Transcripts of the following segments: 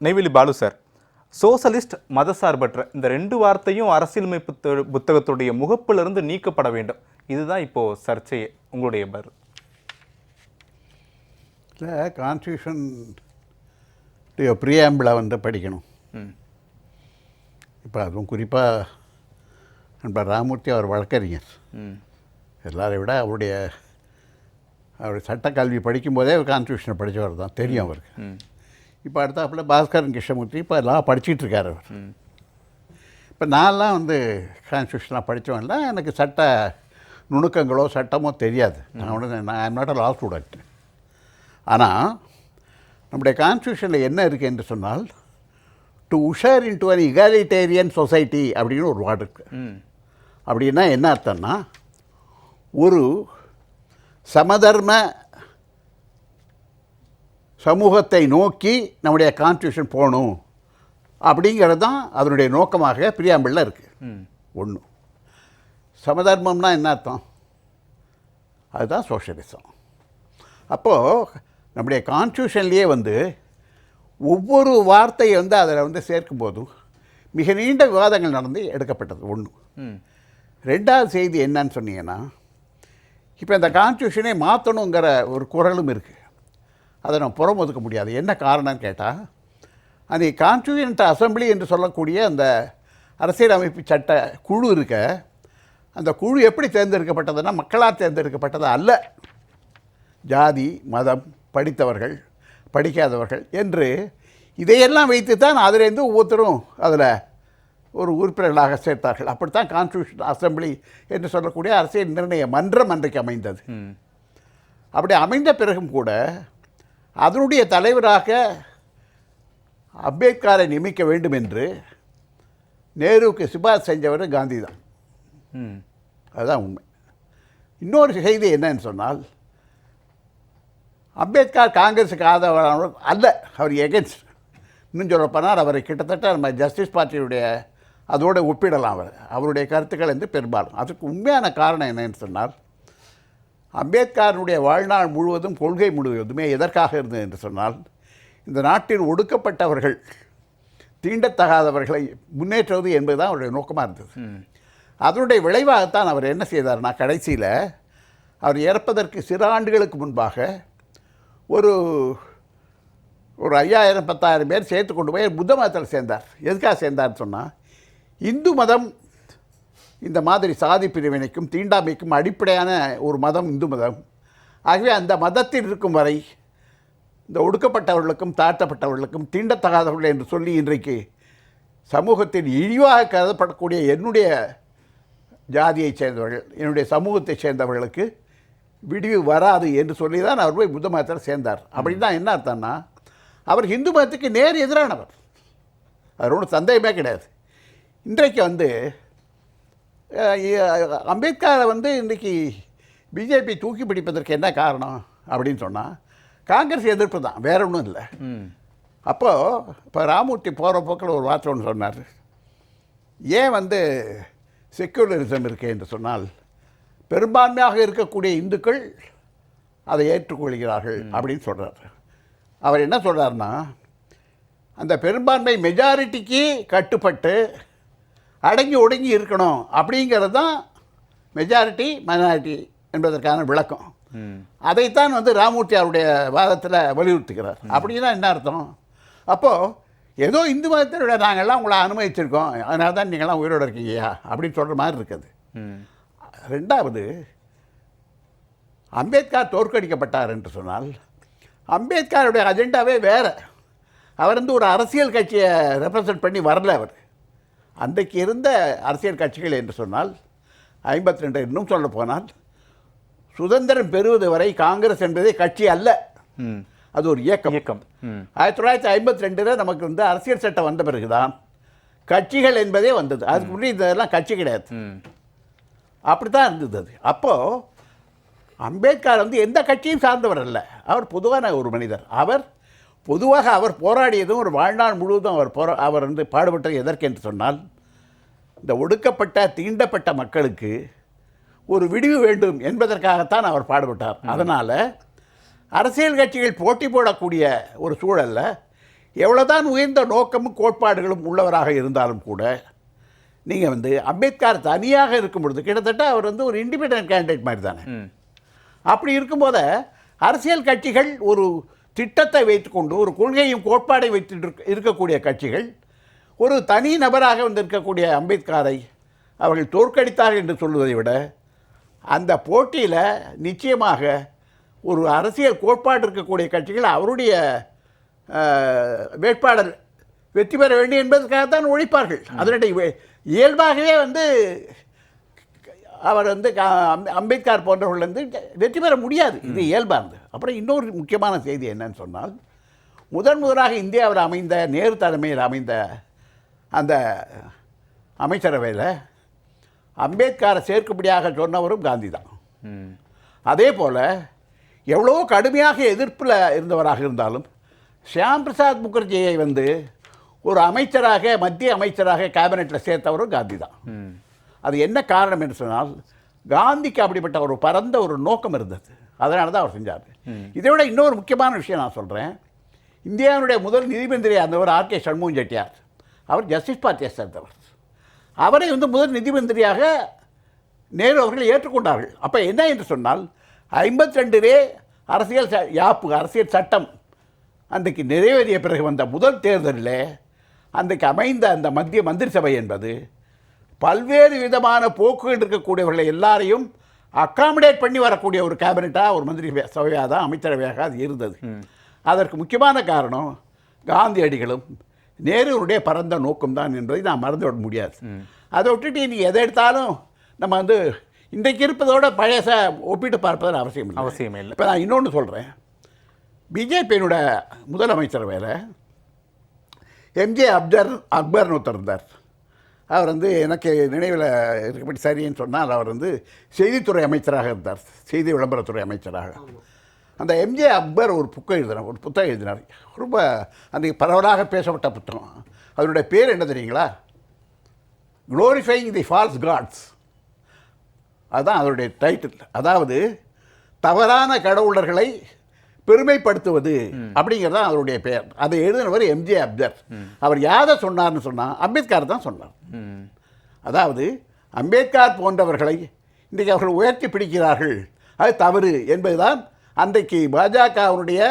Neyveli Balu sir. Socialist மதசார்பற்ற இந்த ரெண்டு வார்த்தையும் அரசியலமைப்பு புத்தகத்துடைய முகப்பிலிருந்து நீக்கப்பட வேண்டும். இதுதான் இப்போ சர்ச்சையே. உங்களுடைய பரு இல்லை கான்ஸ்டியூஷன் ப்ரியாம்பிளை வந்து படிக்கணும். இப்போ அதுவும் குறிப்பாக நண்பர் ராமூர்த்தி அவர் வழக்கறிஞர். ம். எல்லாரை விட அவருடைய அவருடைய சட்டக்கல்வி படிக்கும்போதே கான்ஸ்டியூஷனை படித்தவர் தான். தெரியும் அவருக்கு. இப்போ அடுத்தாப்புல பாஸ்கரன் கிருஷ்ணமூர்த்தி இப்போ எல்லாம் படிச்சிட்டு இருக்காரு அவர் இப்போ நான்லாம் வந்து கான்ஸ்டியூஷனாக படித்தவன்ல எனக்கு சட்ட நுணுக்கங்களோ சட்டமோ தெரியாது. நான் ஒன்று நான் I'm not a law student ஆனால் நம்முடைய கான்ஸ்டியூஷனில் என்ன இருக்குது என்று சொன்னால் to usher in to an egalitarian society அப்படின்னு ஒரு வார்டு இருக்குது அப்படின்னா என்ன அர்த்தம்னா ஒரு சமதர்ம சமூகத்தை நோக்கி நம்முடைய கான்ஸ்டியூஷன் போகணும். அப்படிங்கிறது தான் அதனுடைய நோக்கமாக பிரியாம்பிளில் இருக்குது ஒன்று சமதர்மம்னா என்ன அர்த்தம்? அதுதான் சோஷலிசம் அப்போது நம்முடைய கான்ஸ்டியூஷன்லேயே வந்து ஒவ்வொரு வார்த்தையை வந்து அதில் வந்து சேர்க்கும்போதும் மிக நீண்ட விவாதங்கள் நடந்து எடுக்கப்பட்டது. ஒன்று ரெண்டாவது செய்தி என்னன்னு சொன்னீங்கன்னா இப்போ இந்த கான்ஸ்டியூஷனை மாற்றணுங்கிற ஒரு குரலும் இருக்குது அதை நம்ம புறம் ஒதுக்க முடியாது. என்ன காரணம்னு கேட்டால் அந்த கான்ஸ்டியூஷன்ட் அசெம்பிளி என்று சொல்லக்கூடிய அந்த அரசியலமைப்பு சட்ட குழு இருக்க அந்த குழு எப்படி தேர்ந்தெடுக்கப்பட்டதுன்னா மக்களால் தேர்ந்தெடுக்கப்பட்டது அல்ல. ஜாதி மதம் படித்தவர்கள் படிக்காதவர்கள் என்று இதையெல்லாம் வைத்து தான் அதிலேருந்து ஒவ்வொருத்தரும் அதில் ஒரு உறுப்பினர்களாக சேர்த்தார்கள். அப்படித்தான் கான்ஸ்டியூஷன் அசெம்பிளி என்று சொல்லக்கூடிய அரசியல் நிர்ணய மன்றம் அன்றைக்கு அமைந்தது. அப்படி அமைந்த பிறகும் கூட அதனுடைய தலைவராக அம்பேத்கரை நியமிக்க வேண்டும் என்று நேருவுக்கு சிபாரிசு செஞ்சவர் காந்தி தான் ம். அதுதான் உண்மை. இன்னொரு செய்தி என்னன்னு சொன்னால் அம்பேத்கர் காங்கிரஸுக்கு ஆதரவானவர் அல்ல அவர் எகென்ஸ்ட் இன்னும் சொல்ல போனால் அவரை கிட்டத்தட்ட நம்ம ஜஸ்டிஸ் பார்ட்டியுடைய அதோடு ஒப்பிடலாம் அவர். அவருடைய கருத்துக்கள் என்று பெரும்பாலும். அதுக்கு உண்மையான காரணம் என்னன்னு சொன்னால் அம்பேத்கருடைய வாழ்நாள் முழுவதும் கொள்கை முழுவதுமே எதற்காக இருந்தது என்று சொன்னால் இந்த நாட்டில் ஒடுக்கப்பட்டவர்கள் தீண்டத்தகாதவர்களை முன்னேற்றுவது என்பதுதான் அவருடைய நோக்கமாக இருந்தது. அதனுடைய விளைவாகத்தான் அவர் என்ன செய்தார்னா கடைசியில் அவர் இறப்பதற்கு சில ஆண்டுகளுக்கு முன்பாக ஒரு ஒரு ஐயாயிரம் பத்தாயிரம் பேர் சேர்த்து கொண்டு போய் புத்த மதத்தில் சேர்ந்தார். எதுக்காக சேர்ந்தார்னு சொன்னால் இந்து மதம் இந்த மாதிரி சாதி பிரிவினைக்கும் தீண்டாமைக்கும் அடிப்படையான ஒரு மதம் இந்து மதம். ஆகவே அந்த மதத்தில் இருக்கும் வரை இந்த ஒடுக்கப்பட்டவர்களுக்கும் தாழ்த்தப்பட்டவர்களுக்கும் தீண்டத்தகாதவர்கள் என்று சொல்லி இன்றைக்கு சமூகத்தில் இழிவாக கருதப்படக்கூடிய என்னுடைய ஜாதியைச் சேர்ந்தவர்கள் என்னுடைய சமூகத்தைச் சேர்ந்தவர்களுக்கு விடிவு வராது என்று சொல்லி தான் அவர் போய் புத்த மதத்தில் சேர்ந்தார். அப்படின்னா என்ன அர்த்தம்னா அவர் இந்து மதத்துக்கு நேர் எதிரானவர். அது ஒன்றும் சந்தேகமே கிடையாது. இன்றைக்கு வந்து அம்பேத்கரை வந்து இன்றைக்கி பிஜேபி தூக்கி பிடிப்பதற்கு என்ன காரணம் அப்படின்னு சொன்னால் காங்கிரஸ் எதிர்ப்பு தான் வேற ஒன்றும் இல்லை. அப்போது இப்போ ராமூர்த்தி போகிற போக்கில் ஒரு வார்த்தை ஒன்று சொன்னார். ஏன் வந்து செக்குலரிசம் இருக்கு என்று சொன்னால் பெரும்பான்மையாக இருக்கக்கூடிய இந்துக்கள் அதை ஏற்றுக்கொள்கிறார்கள் அப்படின்னு சொல்கிறார் அவர் என்ன சொல்கிறாருன்னா அந்த பெரும்பான்மை மெஜாரிட்டிக்கு கட்டுப்பட்டு அடங்கி ஒடுங்கி இருக்கணும் அப்படிங்கிறது தான் மெஜாரிட்டி மைனாரிட்டி என்பதற்கான விளக்கம். அதைத்தான் வந்து ராமூர்த்தி அவருடைய வாதத்தில் வலியுறுத்துகிறார். அப்படின்னா என்ன அர்த்தம்? அப்போது ஏதோ இந்து மதத்தினுடைய நாங்கள்லாம் உங்களை அனுமதிச்சிருக்கோம். அதனால தான் நீங்கள்லாம் உயிரோடு இருக்கீங்கயா? அப்படின்னு சொல்கிற மாதிரி இருக்குது. ரெண்டாவது அம்பேத்கர் தோற்கடிக்கப்பட்டார் என்று சொன்னால் அம்பேத்கருடைய அஜெண்டாவே வேறு. அவர் வந்து ஒரு அரசியல் கட்சியை ரெப்ரசன்ட் பண்ணி வரல அவர். அன்றைக்கு இருந்த அரசியல் கட்சிகள் என்று சொன்னால் ஐம்பத்தி ரெண்டு இன்னும் சொல்ல போனால் சுதந்திரம் பெறுவது வரை காங்கிரஸ் என்பதே கட்சி அல்ல. அது ஒரு இயக்கம். இயக்கம். ஆயிரத்தி தொள்ளாயிரத்தி ஐம்பத்தி ரெண்டில் நமக்கு வந்து அரசியல் சட்டம் வந்த பிறகுதான் கட்சிகள் என்பதே வந்தது. அதுக்கு முன்னாடி இதெல்லாம் கட்சி கிடையாது. அப்படி தான் இருந்தது அது. அப்போது அம்பேத்கர் வந்து எந்த கட்சியும் சார்ந்தவர் அல்ல. அவர் பொதுவான ஒரு மனிதர். அவர் பொதுவாக அவர் போராடியதும் ஒரு வாழ்நாள் முழுவதும் அவர் போரா அவர் வந்து பாடுபட்டது எதற்கு என்று சொன்னால் இந்த ஒடுக்கப்பட்ட தீண்டப்பட்ட மக்களுக்கு ஒரு விடிவு வேண்டும் என்பதற்காகத்தான் அவர் பாடுபட்டார். அதனால் அரசியல் கட்சிகள் போட்டி போடக்கூடிய ஒரு சூழல்ல எவ்வளோதான் உயர்ந்த நோக்கமும் கோட்பாடுகளும் உள்ளவராக இருந்தாலும் கூட நீங்கள் வந்து அம்பேத்கர் தனியாக இருக்கும் பொழுது கிட்டத்தட்ட அவர் வந்து ஒரு இண்டிபெண்டன்ட் கேண்டிடேட் மாதிரி தானே அப்படி இருக்கும்போது அரசியல் கட்சிகள் ஒரு திட்டத்தை வைத்துக்கொண்டு ஒரு கொள்கையும் கோட்பாடை வைத்து இருக்க- இருக்கக்கூடிய கட்சிகள் ஒரு தனி நபராக வந்திருக்கக்கூடிய அம்பேத்கரை அவர்கள் தோற்கடித்தார்கள் என்று சொல்வதை விட அந்த போட்டியில் நிச்சயமாக ஒரு அரசியல் கோட்பாடு இருக்கக்கூடிய கட்சிகள் அவருடைய வேட்பாளர் வெற்றி பெற வேண்டும் என்பதற்காகத்தான் உழைப்பார்கள் அதனுடைய இயல்பாகவே வந்து அவர் வந்து அம்பேத்கர் போன்றவர்கள் வந்து வெற்றி பெற முடியாது. இது இயல்பானது. அப்புறம் இன்னொரு முக்கியமான செய்தி என்னன்னு சொன்னால் முதன் முதலாக இந்தியாவில் அமைந்த நேரு தலைமையில் அமைந்த அந்த அமைச்சரவையில் அம்பேத்கரை சேர்க்கும்படியாக சொன்னவரும் காந்தி தான் அதே போல் எவ்வளோ கடுமையாக எதிர்ப்பில் இருந்தவராக இருந்தாலும் ஷியாம் பிரசாத் முகர்ஜியை வந்து ஒரு அமைச்சராக மத்திய அமைச்சராக கேபினெட்டில் சேர்த்தவரும் காந்தி தான் அது என்ன காரணம் என்று சொன்னால் காந்திக்கு அப்படிப்பட்ட ஒரு பரந்த ஒரு நோக்கம் இருந்தது. அதனால தான் அவர் செஞ்சார். இதை விட இன்னொரு முக்கியமான விஷயம் நான் சொல்கிறேன் இந்தியாவுடைய முதல் நிதிமந்திரி இருந்தவர் ஆர் கே சண்முகம் செட்டியார். அவர் ஜஸ்டிஸ் பார்ட்டியை சேர்ந்தவர். அவரை வந்து முதல் நிதிமந்திரியாக நேரு அவர்கள் ஏற்றுக்கொண்டார்கள். அப்போ என்ன என்று சொன்னால் ஐம்பத்தி ரெண்டிலே அரசியல் ச- யாப்பு அரசியல் சட்டம் அன்றைக்கு நிறைவேறிய பிறகு வந்த முதல் தேர்தலில் அன்றைக்கு அமைந்த அந்த மத்திய மந்திரி சபை என்பது பல்வேறு விதமான போக்குகள் இருக்கக்கூடியவர்களை எல்லாரையும் அக்காமடேட் பண்ணி வரக்கூடிய ஒரு கேபினட்டாக ஒரு மந்திரி சபையாக தான் அமைச்சரவையாக அது இருந்தது. அதற்கு முக்கியமான காரணம் காந்தியடிகளும் நேருவுடைய பரந்த நோக்கம் தான் என்பதை நான் மறந்துவிட முடியாது. அதை விட்டுட்டு நீ எதை எடுத்தாலும் நம்ம வந்து இன்றைக்கு இருப்பதோட பழைய ஒப்பிட்டு பார்ப்பதில் அவசியம் இல்லை. அவசியமே இல்லை. இப்போ நான் இன்னொன்று சொல்கிறேன் பிஜேபியினோட முதலமைச்சர் வேலை எம்ஜே அப்தர் அக்பர்னு ஒருத்தர் இருந்தார். அவர் வந்து எனக்கு நினைவில் இருக்கப்படி சரின்னு சொன்னால் அவர் வந்து செய்தித்துறை அமைச்சராக இருந்தார். செய்தி விளம்பரத்துறை அமைச்சராக. அந்த எம்ஜே அக்பர் ஒரு புக்கை எழுதினார் ஒரு புத்தகம் எழுதினார். ரொம்ப அன்றைக்கு பரவலாக பேசப்பட்ட புத்தகம். அதனுடைய பேர் என்ன தெரியுங்களா? க்ளோரிஃபைங் தி ஃபால்ஸ் காட்ஸ் அதுதான் அதனுடைய டைட்டில் அதாவது தவறான கடவுளர்களை பெருமைப்படுத்துவது அப்படிங்கிறது அவருடைய பெயர். அதை எழுதினவர் எம்ஜே அப்தர். அவர் யாரை சொன்னார்னு சொன்னால் அம்பேத்கர் தான் சொன்னார். அதாவது அம்பேத்கர் போன்றவர்களை இன்றைக்கு அவர்கள் உயர்த்தி பிடிக்கிறார்கள். அது தவறு என்பதுதான் அன்றைக்கு பாஜகவினுடைய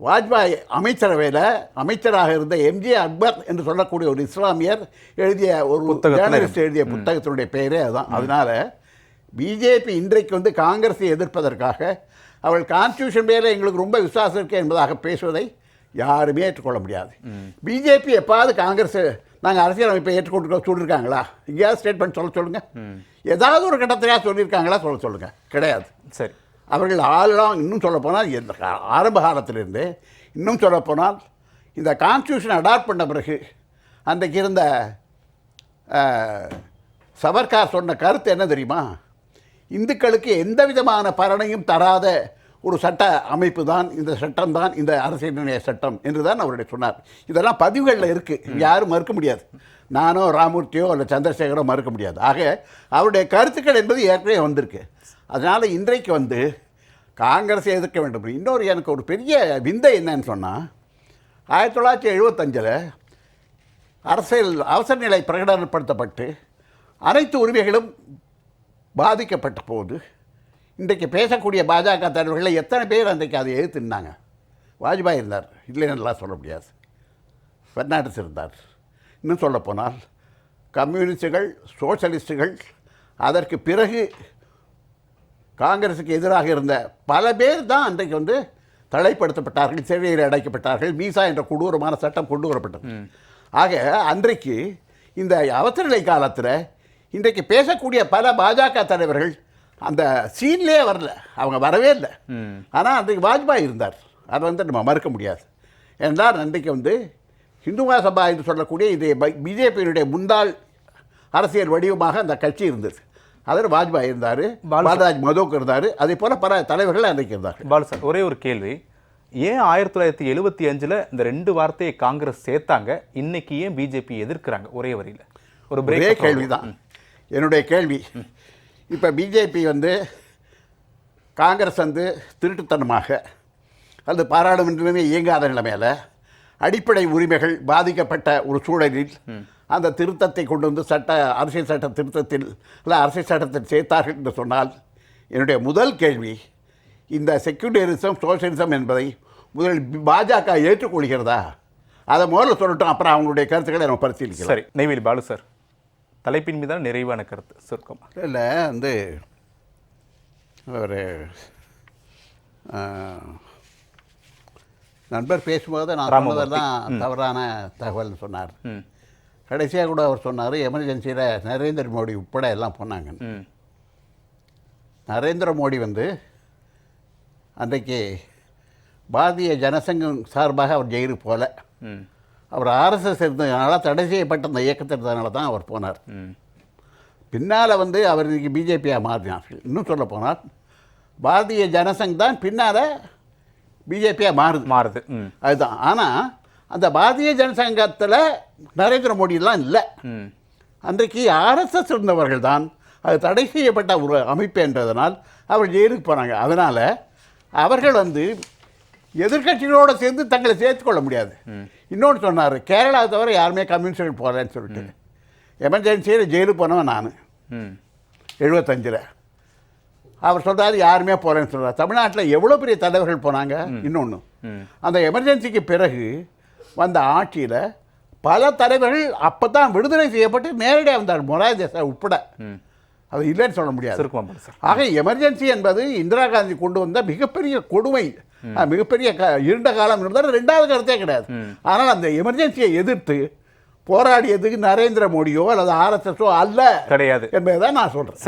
வாஜ்பாய் அமைச்சரவையில் அமைச்சராக இருந்த எம்ஜே அக்பர் என்று சொல்லக்கூடிய ஒரு இஸ்லாமியர் எழுதிய ஒரு ஜேர்னலிஸ்ட் எழுதிய புத்தகத்தினுடைய பெயரே அதுதான். அதனால பிஜேபி இன்றைக்கு வந்து காங்கிரஸை எதிர்ப்பதற்காக அவள் கான்ஸ்டியூஷன் மேலே எங்களுக்கு ரொம்ப விசுவாசம் இருக்கு என்பதாக பேசுவதை யாருமே ஏற்றுக்கொள்ள முடியாது. பிஜேபி எப்பாவது காங்கிரஸ் நாங்கள் அரசியலமைப்பை ஏற்றுக்கொண்டு சொல்லியிருக்காங்களா எங்கேயாவது ஸ்டேட்மெண்ட் சொல்ல சொல்லுங்க. ஏதாவது ஒரு கட்டத்திலையா சொல்லியிருக்காங்களா சொல்ல சொல்லுங்க. கிடையாது. சரி. அவர்கள் ஆளெல்லாம் இன்னும் சொல்லப்போனால் எந்த ஆரம்ப காலத்திலிருந்து இன்னும் சொல்லப்போனால் இந்த கான்ஸ்டியூஷன் அடாப்ட் பண்ண பிறகு அன்றைக்கு இருந்த சவர்கார் சொன்ன கருத்து என்ன தெரியுமா? இந்துக்களுக்கு எந்த விதமான பலனையும் தராத ஒரு சட்ட அமைப்பு தான் இந்த சட்டம் தான் இந்த அரசியல் நிர்ணய சட்டம் என்று தான் அவருடைய சொன்னார். இதெல்லாம் பதிவுகளில் இருக்குது யாரும் மறுக்க முடியாது. நானோ ராமூர்த்தியோ இல்லை சந்திரசேகரோ மறுக்க முடியாது. ஆக அவருடைய கருத்துக்கள் என்பது ஏற்கனவே வந்திருக்கு. அதனால் இன்றைக்கு வந்து காங்கிரஸை எதிர்க்க வேண்டும். இன்னொரு எனக்கு ஒரு பெரிய விந்தை என்னன்னு சொன்னால் ஆயிரத்தி தொள்ளாயிரத்தி எழுபத்தஞ்சில் அரசியல் அவசர நிலை பிரகடனப்படுத்தப்பட்டு அனைத்து உரிமைகளும் பாதிக்கப்பட்ட போது இன்றைக்கு பேசக்கூடிய பாஜக தலைவர்களில் எத்தனை பேர் அன்றைக்கு அதை எதிர்த்து நின்னாங்க? வாஜ்பாய் இருந்தார். இல்லைன்னுலாம் சொல்ல முடியாது. பெர்னாண்டஸ் இருந்தார். இன்னும் சொல்லப்போனால் கம்யூனிஸ்டுகள் சோஷலிஸ்டுகள் அதற்கு பிறகு காங்கிரஸுக்கு எதிராக இருந்த பல பேர் தான் அன்றைக்கு வந்து தடைப்படுத்தப்பட்டார்கள் சிறையில் அடைக்கப்பட்டார்கள் மீசா என்ற கொடூரமான சட்டம் கொண்டு வரப்பட்டது. ஆக அன்றைக்கு இந்த அவசரநிலை காலத்தில் இன்றைக்கு பேசக்கூடிய பல பாஜக தலைவர்கள் அந்த சீன்லேயே வரல. அவங்க வரவே இல்லை. ஆனால் அன்றைக்கு வாஜ்பாய் இருந்தார். அதை வந்து நம்ம மறுக்க முடியாது. என்றால் அன்றைக்கு வந்து இந்து மகாசபா என்று சொல்லக்கூடிய இது பிஜேபியினுடைய முன்னாள் அரசியல் வடிவமாக அந்த கட்சி இருந்தது. அதில் வாஜ்பாய் இருந்தார் பாலு பாலராஜ் மதோக் இருந்தார் அதே போல் பல தலைவர்கள் அன்றைக்கு இருந்தார் பாலு சார் ஒரே ஒரு கேள்வி. ஏன் ஆயிரத்தி தொள்ளாயிரத்தி எழுபத்தி அஞ்சுல இந்த ரெண்டு வார்த்தையை காங்கிரஸ் சேர்த்தாங்க? இன்னைக்கு ஏன் பிஜேபி எதிர்க்கிறாங்க? ஒரே வரியில. ஒரு ஒரே பிரேக் கேள்வி தான் என்னுடைய கேள்வி இப்போ பிஜேபி வந்து காங்கிரஸ் வந்து திருட்டுத்தனமாக அது பாராளுமன்றமே இயங்காத நிலைமையில் அடிப்படை உரிமைகள் பாதிக்கப்பட்ட ஒரு சூழலில் அந்த திருத்தத்தை கொண்டு வந்து சட்ட அரசியல் சட்ட திருத்தத்தில் இல்லை அரசியல் சட்டத்தில் சேர்த்தார்கள் என்று சொன்னால் என்னுடைய முதல் கேள்வி இந்த செக்யூலரிசம் சோசியலிசம் என்பதை முதலில் பாஜக ஏற்றுக்கொள்கிறதா? அதை முதல்ல சொல்லட்டும் அப்புறம் அவங்களுடைய கருத்துக்களை நம்ம பரிசீலிக்கலாம். சரி நெய்வேலி பாலு சார். தலைப்பின் மீதான நிறைவான கருத்து சுருக்கமா. இல்லை வந்து ஒரு நண்பர் பேசும்போது நான். சொன்னதெல்லாம் தவறான தகவல்னு சொன்னார். கடைசியாக கூட அவர் சொன்னார் எமர்ஜென்சியில் நரேந்திர மோடி உட்பட எல்லாம் போனாங்க நரேந்திர மோடி வந்து அன்றைக்கு பாரதிய ஜனசங்கம் சார்பாக அவர் ஜெயிலுக்கு போகல அவர் ஆர்எஸ்எஸ் இருந்ததுனால தடை செய்யப்பட்ட அந்த இயக்கத்தில் இருந்ததுனால தான் அவர் போனார். பின்னால் வந்து அவர் இன்னைக்கு பிஜேபியாக மாறினார்கள் இன்னும் சொல்ல போனால் பாரதிய ஜனசங் தான் பின்னால் பிஜேபியாக மாறுது. மாறுது. அதுதான். ஆனால் அந்த பாரதிய ஜனசங்கத்தில் நரேந்திர மோடியெல்லாம் இல்லை. அன்றைக்கு ஆர்எஸ்எஸ் இருந்தவர்கள் தான் அது தடை செய்யப்பட்ட ஒரு அமைப்பு என்றதனால் அவர் ஜெயிலுக்கு போனாங்க. அதனால் அவர்கள் வந்து எதிர்க்கட்சிகளோடு சேர்ந்து தங்களை சேர்த்துக்கொள்ள முடியாது. இன்னொன்று சொன்னார் கேரளா தவிர யாருமே கம்யூனிஸ்டுகள் போகலன்னு சொல்லிட்டு. எமர்ஜென்சியில் ஜெயிலுக்கு போனவன் நான். எழுபத்தஞ்சில் அவர் சொல்றாரு யாருமே போகிறேன்னு சொல்றாரு. தமிழ்நாட்டில் எவ்வளோ பெரிய தலைவர்கள் போனாங்க? இன்னொன்று அந்த எமர்ஜென்சிக்கு பிறகு வந்த ஆட்சியில் பல தலைவர்கள் அப்போ தான் விடுதலை செய்யப்பட்டு நேரடியாக வந்தார். மொராய் தேசாய் உட்பட அது இல்லைன்னு சொல்ல முடியாது. ஆக எமர்ஜென்சி என்பது இந்திரா காந்தி கொண்டு வந்த மிகப்பெரிய கொடுமை. மிகப்பெரிய இருண்ட காலம் இருந்தால் ரெண்டாவது கருத்தே கிடையாது. ஆனால் அந்த எமர்ஜென்சியை எதிர்த்து போராடியது நரேந்திர மோடியோ அல்லது ஆர்எஸ்எஸோ அல்ல கிடையாது. என்பதை தான் நான் சொல்கிறேன்